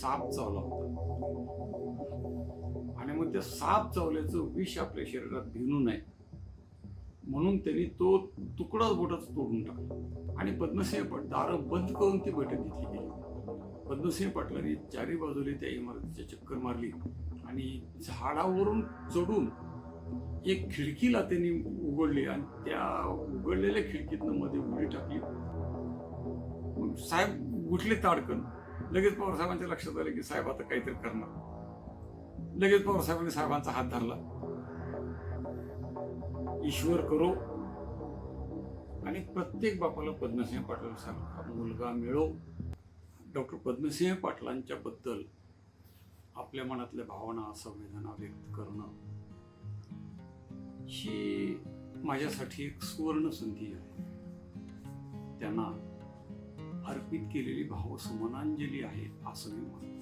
साप चावला होता. आणि मग त्या साप चावल्याचं विष आपल्या शरीरात भिनू नये. म्हणून त्यांनी तो तुकडाच बोटाच तोडून टाकला. आणि पद्मसिंह पट दारं बंद करून ती बैठक घेतली गेली. पद्मसिंह पाटलांनी चारी बाजूने त्या इमारतीच्या चक्कर मारली आणि झाडावरून चढून एक खिडकीला त्यांनी उघडली आणि त्या उघडलेल्या खिडकीतनं मध्ये उडी टाकली. साहेब उठले ताडकन. लगेच पवार साहेबांच्या लक्षात आलं की साहेब आता काहीतरी करणार. लगेच पवार साहेबांनी साहेबांचा हात धरला. ईश्वर करो. आणि प्रत्येक बापाला पद्मसिंह पाटील सारखा मुलगा मिळो. डॉक्टर पद्मसिंह पाटलांच्या बद्दल आपल्या मनातल्या भावना संवेदना व्यक्त करणं ही माझ्यासाठी एक सुवर्ण संधी आहे. त्यांना अर्पित केलेली भावसमनांजली आहे असं मी म्हणतो.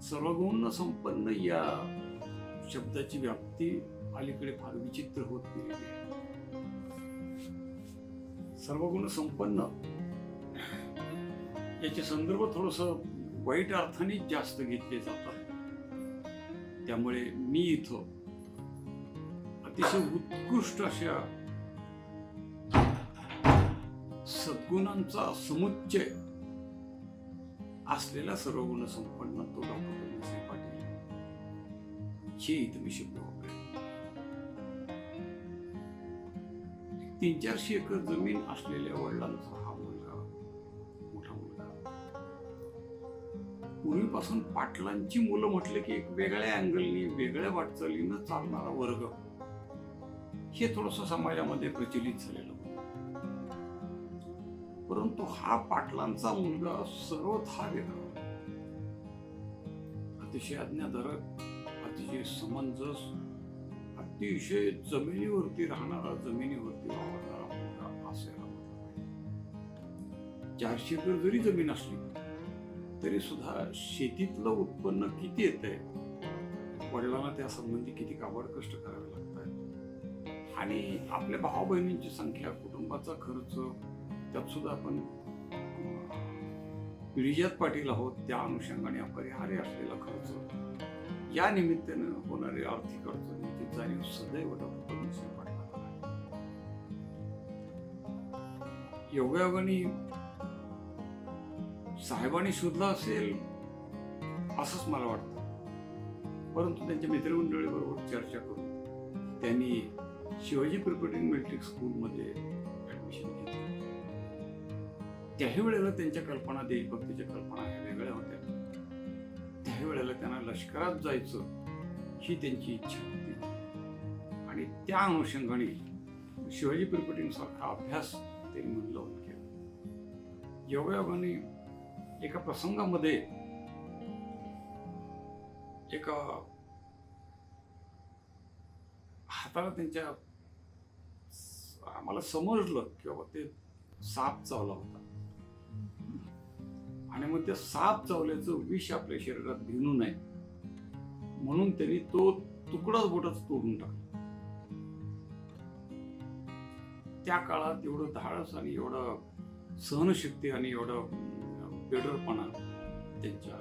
सर्वगुण संपन्न या शब्दाची व्याप्ती अलीकडे फार विचित्र होत गेलेली आहे. सर्वगुण संपन्न याचे संदर्भ थोडस वाईट अर्थाने जास्त घेतले जातात. त्यामुळे मी इथं अतिशय उत्कृष्ट अशा सद्गुणांचा समुच्चय असलेला सर्वगुण संपन्न तो डॉक्टर पद्मसिंह पाटील. हे इथं मी शब्द वापरेन. तीन चारशे एकर जमीन असलेल्या वडिलांचा हा मुलगा मोठा मुलगा. पूर्वीपासून पाटलांची मुलं म्हटले की एक वेगळ्या अँगलनी वेगळ्या वाटचालीनं चालणारा वर्ग. हे थोडस समाजामध्ये प्रचलित झालेलं परंतु हा पाटलांचा मुलगा सर्वथा वेगळा अतिशय आज्ञाधारक अतिशय समंजस अतिशय जमिनीवरती राहणारा जमिनीवरती वावरणारा मुलगा असायला चारशे एकर जरी जमीन असली तरी सुद्धा शेतीतलं उत्पन्न किती येत आहे वडिलांना त्या संबंधी किती काबड कष्ट करावे लागतात आणि आपल्या भाऊ बहिणींची संख्या कुटुंबाचा खर्च त्यात सुद्धा आपण रिजत पाटील आहोत त्या अनुषंगाने अपरिहार्य असलेला खर्च. या निमित्तानं होणारी आर्थिक अडचणीची जाणीव सदैव डॉक्टर योगायोगाने साहेबांनी शोधला असेल असंच मला वाटतं. परंतु त्यांच्या मित्रमंडळीबरोबर चर्चा करून त्यांनी शिवाजी प्रिपरेटिंग मेट्रिक स्कूलमध्ये त्याही वेळेला त्यांच्या कल्पना देशभक्तीच्या कल्पना ह्या वेगळ्या होत्या. त्याही वेळेला त्यांना लष्करात जायचं ही त्यांची इच्छा होती. आणि त्या अनुषंगाने शिवाजी प्रिपरेटिंग अभ्यास त्यांनी मन लावून केला. योगायोगाने एका प्रसंगामध्ये एका हाताला त्यांच्या आम्हाला समजलं की बाबा ते साप चावला होता. आणि मग त्या साप चावल्याचं विष आपल्या शरीरात भिनू नये. म्हणून त्यांनी तो तुकडाच बोटाच तोडून टाकला. त्या काळात एवढं धाडस आणि एवढं सहनशक्ती आणि एवढं बेडरपणा त्यांच्या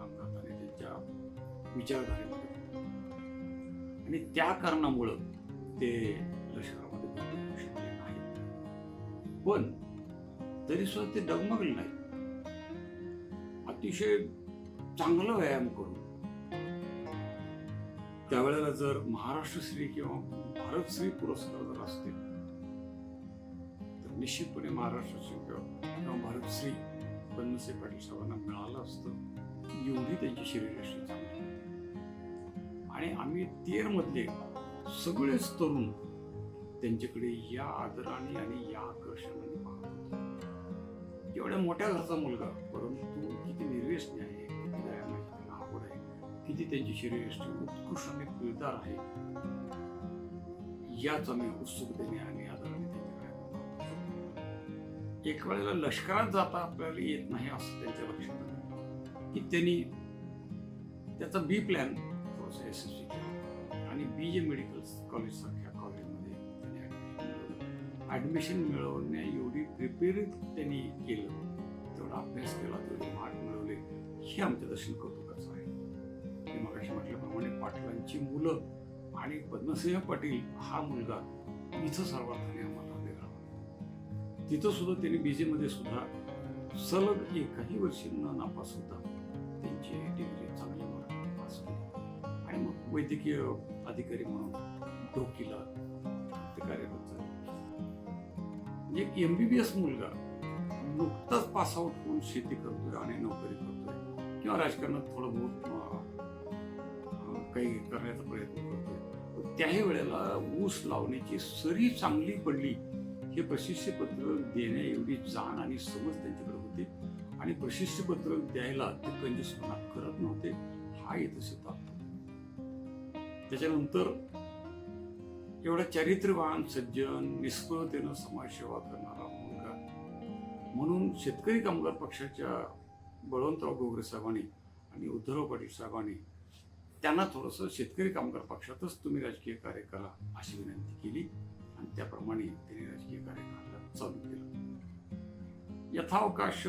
अंगात आणि त्यांच्या विचारधारेमध्ये. आणि त्या कारणामुळं ते लष्करामध्ये पण तरी सुद्धा ते डगमगले नाही अतिशय चांगला व्यायाम करू त्यावेळेला जर महाराष्ट्र श्री किंवा भारतश्री पुरस्कार जर असतील तर निश्चितपणे महाराष्ट्रश्री किंवा भारत भारतश्री पद्मश्री पाटील साहेबांना मिळालं असतं एवढी त्यांची शरीरयष्टी चांगली. आणि आम्ही तेरमधले सगळेच तरुण त्यांच्याकडे या आदराने आणि या आकर्षणाने पाहतो. एवढ्या मोठ्या घरचा मुलगा परंतु किती निर्व्यसनी आहे किती व्यायामाची आवड आहे किती त्यांची शरीरयष्टी उत्कृष्ट आणि पिळदार आहे. याच आम्ही उत्सुकतेने आणि आदराने एक वेळेला लष्करात जाता आपल्याला येत नाही असं त्यांच्या लक्षात आलं. की त्यांनी त्याचा बी प्लॅन थोडासा यशस्वी केला. आणि बी जे मेडिकल कॉलेज सारख्या कॉलेजमध्ये त्यांनी मिळवण्या एवढी प्रिपेअर त्यांनी केलं. तेवढा अभ्यास केला तेवढे मार्क मिळवले. हे आमच्या दर्शन कौतुकाचं आहे. मी मगाशी म्हटल्याप्रमाणे पाटलांची मुलं आणि पद्मसिंह पाटील हा मुलगा इथं सर्वार्थाने आम्हाला वेगळा तिथं सुद्धा त्यांनी बीजेमध्ये सुद्धा सलग एकही काही वर्षींना नापास होता त्यांची डिग्री चांगल्या मार्गाने पास होती आणि मग वैद्यकीय अधिकारी म्हणून डोकीला म्हणजे एस मुलगा नुकताच पासआउट होऊन शेती करतोय आणि नोकरी करतोय. किंवा राजकारणात थोडं बहुत काही करण्याचा प्रयत्न करतोय. त्याही वेळेला ऊस लावण्याची सरी चांगली पडली हे प्रशिक्षपत्र देण्या एवढी जाण आणि समज त्यांच्याकडे होती. आणि प्रशिक्षपत्र द्यायला ते कंजूसपणा करत नव्हते. हा येत सिद्धांत त्याच्यानंतर एवढा चारित्र्यवान सज्जन निष्फळतेनं समाजसेवा करणारा मुलगा. म्हणून शेतकरी कामगार पक्षाच्या बळवंतराव गोगरे साहेबांनी आणि उद्धवराव पाटील साहेबांनी त्यांना थोडंसं शेतकरी कामगार पक्षातच तुम्ही राजकीय कार्य करा अशी विनंती केली आणि त्याप्रमाणे त्यांनी राजकीय कार्य करायला चालू केलं. यथावकाश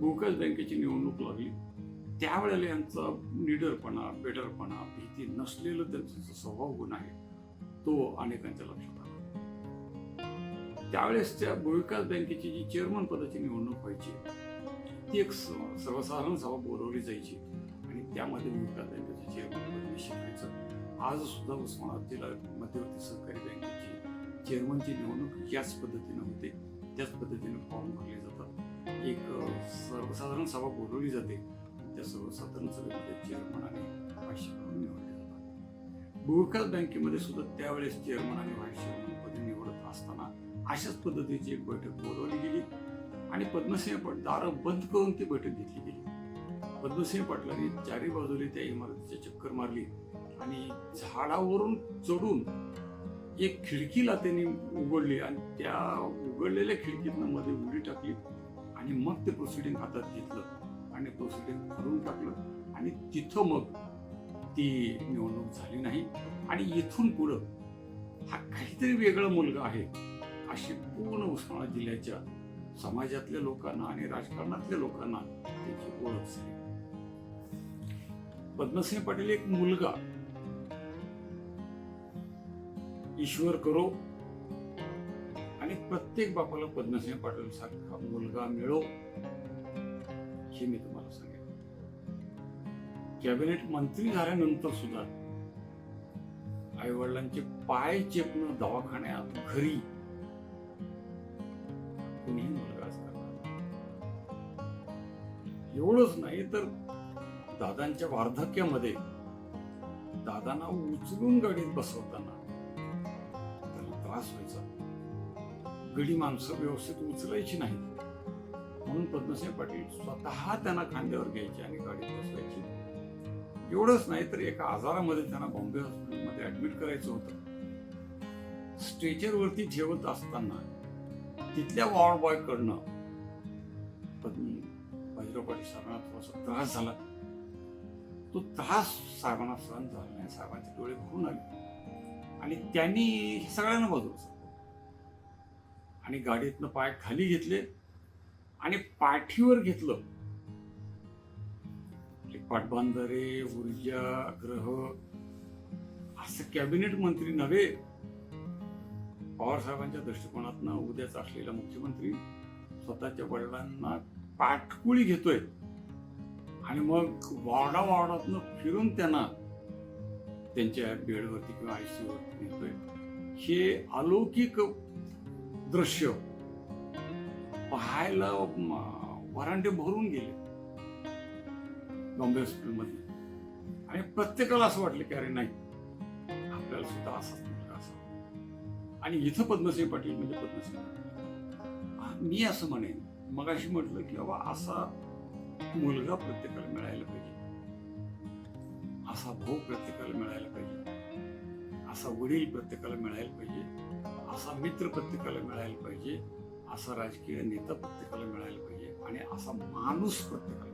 भूकज बँकेची निवडणूक लागली. त्यावेळेला यांचा निडरपणा बेडरपणा भीती नसलेलं त्यांचं स्वभाव गुण आहे. तो अनेकांच्या लक्षात आला. त्यावेळेस त्या भूविकास बँकेची जी चेअरमन पदाची निवडणूक व्हायची ती एक स- सर्वसाधारण सभा बोलवली जायची. आणि त्यामध्ये भूविकास बँकेचं चेअरमन पद निश्चित व्हायचं. आज सुद्धा उस्मानाबाद जिल्हा मध्यवर्ती सहकारी बँकेची चेअरमनची निवडणूक याच पद्धतीनं होते. त्याच पद्धतीने फॉर्म भरले जातात. एक सर्वसाधारण सभा बोलवली जाते. त्या सर्वसाधारण सभेमध्ये चेअरमन आणि व्हाईस भूविकास बँकेमध्ये सुद्धा त्यावेळेस चेअरमन आणि व्हाईस चेअरमनपदी निवडत असताना अशाच पद्धतीची एक बैठक बोलवली गेली. आणि पद्मसिंह पाट दारं बंद करून ती बैठक घेतली गेली. पद्मसिंह पाटलांनी चारी बाजूने त्या इमारतीची चक्कर मारली आणि झाडावरून चढून एक खिडकीला त्यांनी उघडली आणि त्या उघडलेल्या खिडकीतनं मध्ये उडी टाकली आणि मग ते प्रोसिडिंग हातात घेतलं आणि प्रोसिडिंग करून टाकलं. आणि तिथं मग ती निवडणूक झाली नाही. आणि इथून पुढं हा काहीतरी वेगळा मुलगा आहे अशी पूर्ण उस्मानाबाद जिल्ह्याच्या समाजातल्या लोकांना आणि राजकारणातल्या लोकांना त्याची ओळख झाली. पद्मसिंह पाटील एक मुलगा. ईश्वर करो. आणि प्रत्येक बापाला पद्मसिंह पाटील सारखा मुलगा मिळो हे मी तुम्हाला सांगेन. कॅबिनेट मंत्री झाल्यानंतर सुद्धा आई वडिलांचे पाय चेपणं दवाखान्यात घरी कुणीही मुलगा करणार नाही. एवढंच नाही तर दादांच्या वार्धक्यामध्ये दादांना उचलून गाडीत बसवताना त्याला त्रास व्हायचा. गडी माणसं व्यवस्थित उचलायची नाही म्हणून पद्मसिंह पाटील स्वतः त्यांना खांद्यावर घ्यायचे आणि गाडीत बसवायची. एवढंच नाही तर एका आजारामध्ये त्यांना बॉम्बे हॉस्पिटलमध्ये ऍडमिट करायचं होतं. स्ट्रेचरवरती ठेवत असताना तिथल्या वॉर्ड बॉय कडनं बाजीराव पाटील साहेबांना थोडासा त्रास झाला. तो त्रास साहेबांना सहन झाला नाही. साहेबांचे डोळे भरून आले. आणि त्यांनी सगळ्यांना बाजूला आणि गाडीतनं पाय खाली घेतले आणि पाठीवर घेतलं. म्हणजे पाटबंधारे ऊर्जा ग्रह असं कॅबिनेट मंत्री नव्हे. पवारसाहेबांच्या दृष्टिकोनातनं उद्याच असलेला मुख्यमंत्री स्वतःच्या वडिलांना पाठकुळी घेतोय. आणि मग वार्डा वार्डातनं फिरून त्यांना त्यांच्या बेडवरती किंवा आयसीयू वरती नेतोय. हे अलौकिक दृश्य पाहायला वरांडे भरून गेले. बॉम्बे हॉस्पिटलमध्ये आणि प्रत्येकाला असं वाटलं की अरे नाही आपल्याला सुद्धा असाच मुलगा असा आणि इथं पद्मसिंह पाटील म्हणजे पद्मसिंह पाटील मी असं म्हणेन मगाशी म्हटलं की बाबा असा मुलगा प्रत्येकाला मिळायला पाहिजे. असा भाऊ प्रत्येकाला मिळायला पाहिजे. असा वडील प्रत्येकाला मिळायला पाहिजे. असा मित्र प्रत्येकाला मिळायला पाहिजे. असा राजकीय नेता प्रत्येकाला मिळायला पाहिजे. आणि असा माणूस प्रत्येकाला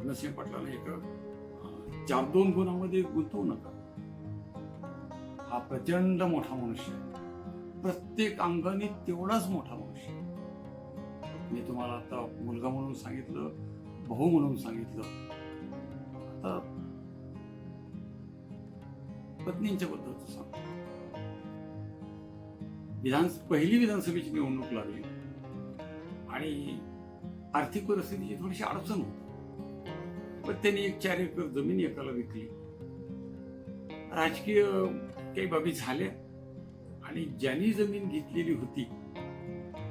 पद्मसिंह पटलाला एक चार दोन गुणामध्ये गुंतवू नका. हा प्रचंड मोठा मनुष्य आहे. प्रत्येक अंगाने तेवढाच मोठा मनुष्य मी तुम्हाला आता मुलगा म्हणून सांगितलं भाऊ म्हणून सांगितलं. आता पत्नींच्या बद्दलच सांग विधान पहिली विधानसभेची निवडणूक लागली आणि आर्थिक परिस्थितीची थोडीशी अडचण होती. पण त्यांनी एक चार एकर जमीन एकाला विकली. राजकीय काही बाबी झाल्या आणि ज्यांनी जमीन घेतलेली होती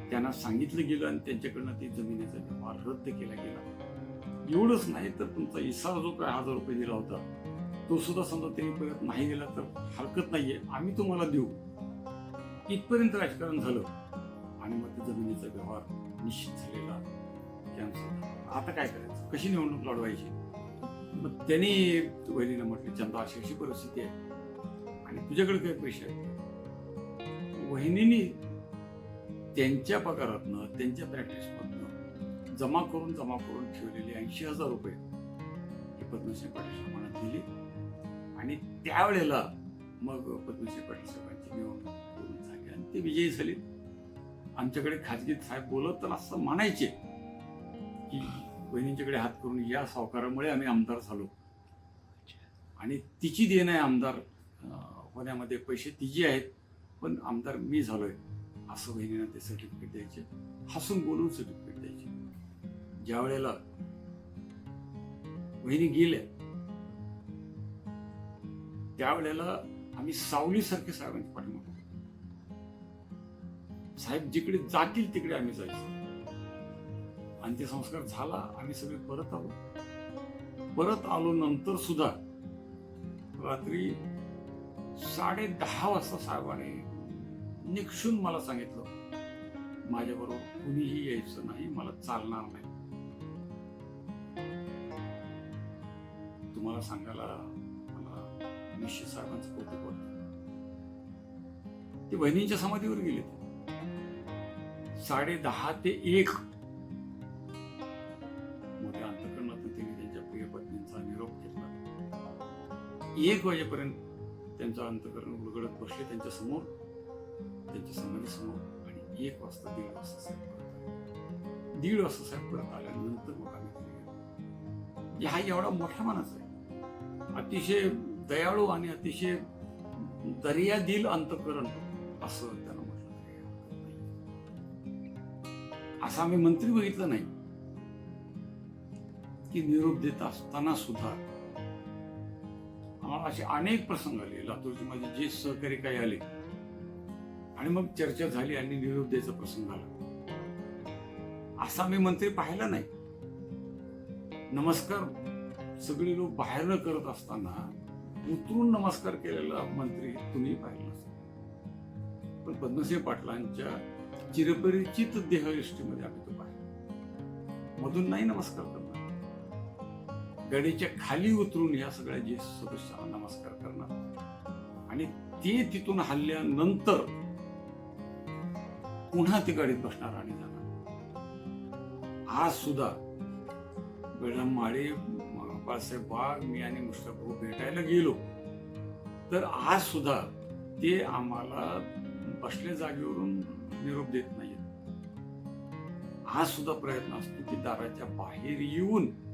त्यांना सांगितलं गेलं आणि त्यांच्याकडनं ती जमिनीचा व्यवहार रद्द केला गेला. एवढंच नाही तर तुमचा इसारा जो काय हजार रुपये दिला होता तो सुद्धा समजा त्यांनी परत नाही दिला तर हरकत नाहीये. आम्ही तुम्हाला देऊ. इथपर्यंत राजकारण झालं आणि मग ते जमिनीचा व्यवहार निश्चित झालेला. कॅन्सल. आता काय करायचं? कशी निवडणूक लढवायची? मग त्यांनी वहिनीला म्हटलं चंदा अशी अशी परिस्थिती आहे. आणि तुझ्याकडे काही पैसे आहेत? वहिनीनी त्यांच्या पगारातनं त्यांच्या प्रॅक्टिसमधनं जमा करून जमा करून ठेवलेले ऐंशी हजार रुपये हे पद्मश्री पाटील साहेबांना दिले. आणि त्यावेळेला मग पद्मश्री पाटील साहेबांची निवडणूक झाली आणि ते विजयी झाले. आमच्याकडे खाजगी साहेब बोलत तर असं म्हणायचे की बहिणींच्याकडे हात करून या सावकारामुळे आम्ही आमदार झालो. आणि तिची देण आहे आमदार होण्यामध्ये. पैसे तिची आहेत पण आमदार मी झालोय. असं बहिणीनं ते सर्टिफिकेट द्यायचे. हसून बोलून सर्टिफिकेट द्यायचे. ज्या वेळेला बहिणी गेल्या त्यावेळेला आम्ही सावलीसारखे साहेबांच्या पाठीमागे. साहेब जिकडे जातील तिकडे आम्ही जायचो. अंत्यसंस्कार झाला आम्ही सगळे परत आलो. परत आलो नंतर सुद्धा रात्री साडे दहा वाजता साहेबांनी निक्षून मला सांगितलं माझ्याबरोबर कुणीही यायचं नाही मला चालणार नाही. तुम्हाला सांगायला मला निश्चित साहेबांचं कौतुक वाटत ते बहिणींच्या समाधीवर गेले. साडे दहा ते एक एक वाजेपर्यंत त्यांचं अंतकरण उलगडत बसले त्यांच्यासमोर त्यांच्या समाधीसमोर आणि एक वाजता दीड वाजता साहेब परत दीड वाजता साहेब परत आल्यानंतर मग आम्ही घरी म्हणजे हा एवढा मोठा माणूस आहे. अतिशय दयाळू आणि अतिशय दर्या दिल अंतकरण असं त्याला म्हटलं असं आम्ही मंत्री बघितलं नाही. की निरोप देत असताना सुद्धा असे अनेक प्रसंग आले. लातूरचे माझे जे सहकारी काही आले. आणि मग चर्चा झाली आणि निरोप द्यायचा प्रसंग आला. असा मी मंत्री पाहिला नाही. नमस्कार सगळे लोक बाहेरनं करत असताना उतरून नमस्कार केलेला मंत्री तुम्ही पाहिला पण पद्मसिंह पाटलांच्या चिरपरिचित देहयष्टीमध्ये आम्ही तो पाहिला. मधून नाही नमस्कार गाडीच्या खाली उतरून या सगळ्या जे सदस्यांना नमस्कार करणार. आणि ते तिथून हल्ल्यानंतर पुन्हा ते गाडीत बसणार आणि जाणार. आज सुद्धा बेळगाम माळे बाळासाहेब बाग मी आणि मुश्ताफ भेटायला गेलो. तर आज सुद्धा ते आम्हाला बसल्या जागेवरून निरोप देत नाहीत. आज सुद्धा प्रयत्न असतो की दाराच्या बाहेर येऊन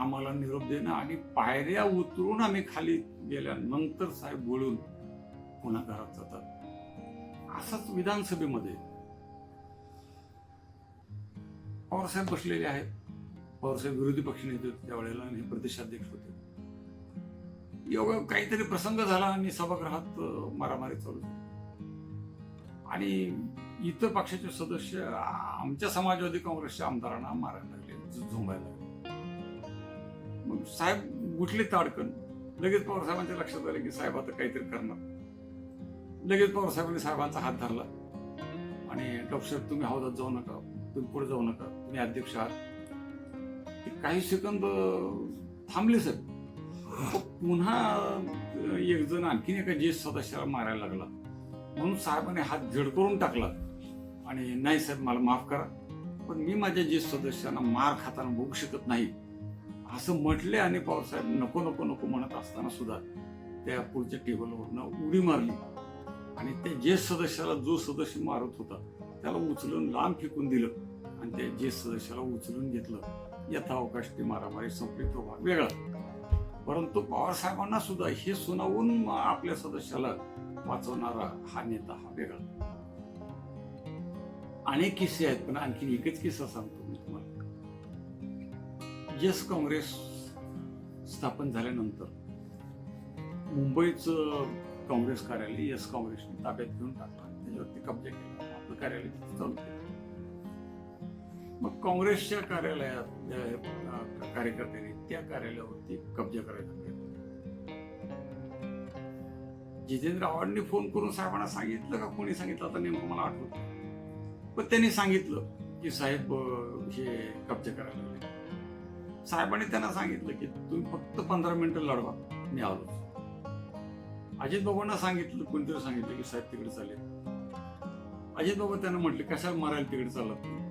आम्हाला निरोप देणं आणि पायऱ्या उतरून आम्ही खाली गेल्यानंतर साहेब बोलून पुन्हा घरात जातात. असंच विधानसभेमध्ये पवारसाहेब बसलेले आहेत. पवारसाहेब विरोधी पक्षनेते होते त्यावेळेला आणि हे प्रदेशाध्यक्ष होते. एवढा काहीतरी प्रसंग झाला आणि सभागृहात मारामारी चालू आणि इतर पक्षाचे सदस्य आमच्या समाजवादी काँग्रेसच्या आमदारांना मारायला लागले झु- झुंबायला लागले. साहेब उठले ताडकन. लगेच पवार साहेबांच्या लक्षात आले की साहेब आता काहीतरी करणार. लगेच पवार साहेबांनी साहेबांचा हात धरला. आणि डॉक्टर साहेब तुम्ही हौदात जाऊ नका. तुम्ही पुढे जाऊ नका. तुम्ही अध्यक्ष आहात. काही सेकंद थांबले साहेब पुन्हा एक जण आणखीन एका ज्येष्ठ सदस्याला मारायला लागला. म्हणून साहेबांनी हात झडकरून टाकला. आणि नाही साहेब मला माफ करा. पण मी माझ्या ज्येष्ठ सदस्यांना मार खाताना बघू शकत नाही. असं म्हटले आणि पावसाहेब नको नको नको म्हणत असताना सुद्धा त्या पुढच्या टेबलवरनं उडी मारली. आणि त्या ज्येष्ठ सदस्याला जो सदस्य मारत होता त्याला उचलून लांब फेकून दिलं आणि त्या ज्येष्ठ सदस्याला उचलून घेतलं यथावकाश ती मारामारी संपली तो भाग वेगळा. परंतु पवार सुद्धा हे सुनावून आपल्या सदस्याला वाचवणारा हा नेता हा वेगळा. अनेक किस्से आहेत पण आणखी एकच किस्सा सांगतो. यस काँग्रेस स्थापन झाल्यानंतर मुंबईचं काँग्रेस कार्यालय यस काँग्रेसने ताब्यात घेऊन टाकलं. त्याच्यावरती कब्जा केला. आपलं कार्यालय चालू केलं. मग काँग्रेसच्या कार्यालयात कार्यकर्त्यांनी त्या कार्यालयावरती कब्जा करायचा प्रयत्न जितेंद्र आव्हाडांनी फोन करून साहेबांना सांगितलं का? कोणी सांगितलं? आता नेमकं मला आठवत पण त्यांनी सांगितलं की साहेब हे कब्जा करायला लागले. साहेबांनी त्यांना सांगितलं की तुम्ही फक्त पंधरा मिनिटं लढवा मी आलो अजित बाबांना सांगितलं कोणतरी सांगितलं की साहेब तिकडे चालेल. अजित बाबा त्यांना म्हटले कशाला मारायला तिकडे चालत तुम्ही?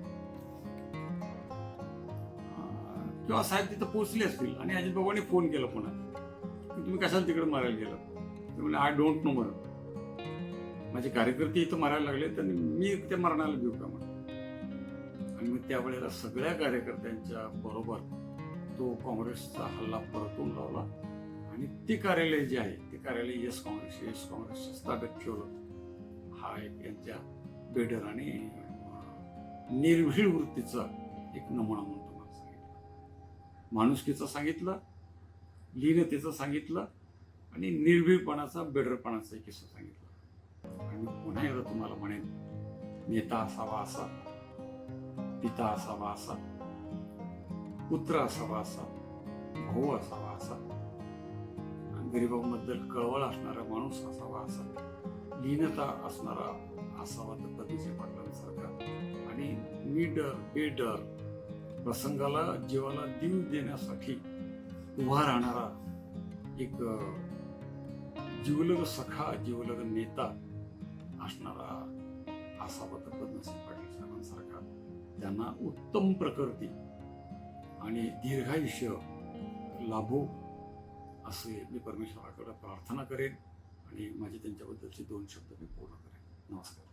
किंवा साहेब तिथं पोहोचले असतील आणि अजित बाबांनी फोन केला पुन्हा की तुम्ही कशाला तिकडे मारायला गेला? ते म्हणजे आय डोंट नो म्हणून माझे कार्यकर्ते इथं मारायला लागले तर मी त्या मरणाला घेऊ का म्हणून. आणि मग त्यावेळेला सगळ्या कार्यकर्त्यांच्या बरोबर तो काँग्रेसचा हल्ला परतून लावला आणि ते कार्यालय जे आहे ते कार्यालय यस काँग्रेस यस काँग्रेसच्या ताब्यात ठेवलं हा एक यांच्या बेडर आणि निर्भीड वृत्तीचा एक नमुना म्हणून तुम्हाला सांगितलं. माणुसकीचं सांगितलं लीनतेचं सांगितलं आणि निर्भीडपणाचा बेडरपणाचा एक किस्सा सांगितला. आणि पुन्हा एकदा तुम्हाला म्हणेन नेता असावा असा पिता असावा असा पुत्र असावा असा भाऊ असावा असा गरिबांबद्दल कळवळ असणारा माणूस असावा असा लीनता असणारा असावा तर पाटलांसारखा आणि निडर बेडर प्रसंगाला जीवाला जीव देण्यासाठी उभा राहणारा एक जीवलग सखा जीवलग नेता असणारा असावा तर पाटील साहेबांसारखा त्यांना उत्तम प्रकृती आणि दीर्घायुष्य लाभो असे मी परमेश्वराकडे प्रार्थना करेन आणि माझे त्यांच्याबद्दलचे दोन शब्द मी पूर्ण करेन. नमस्कार.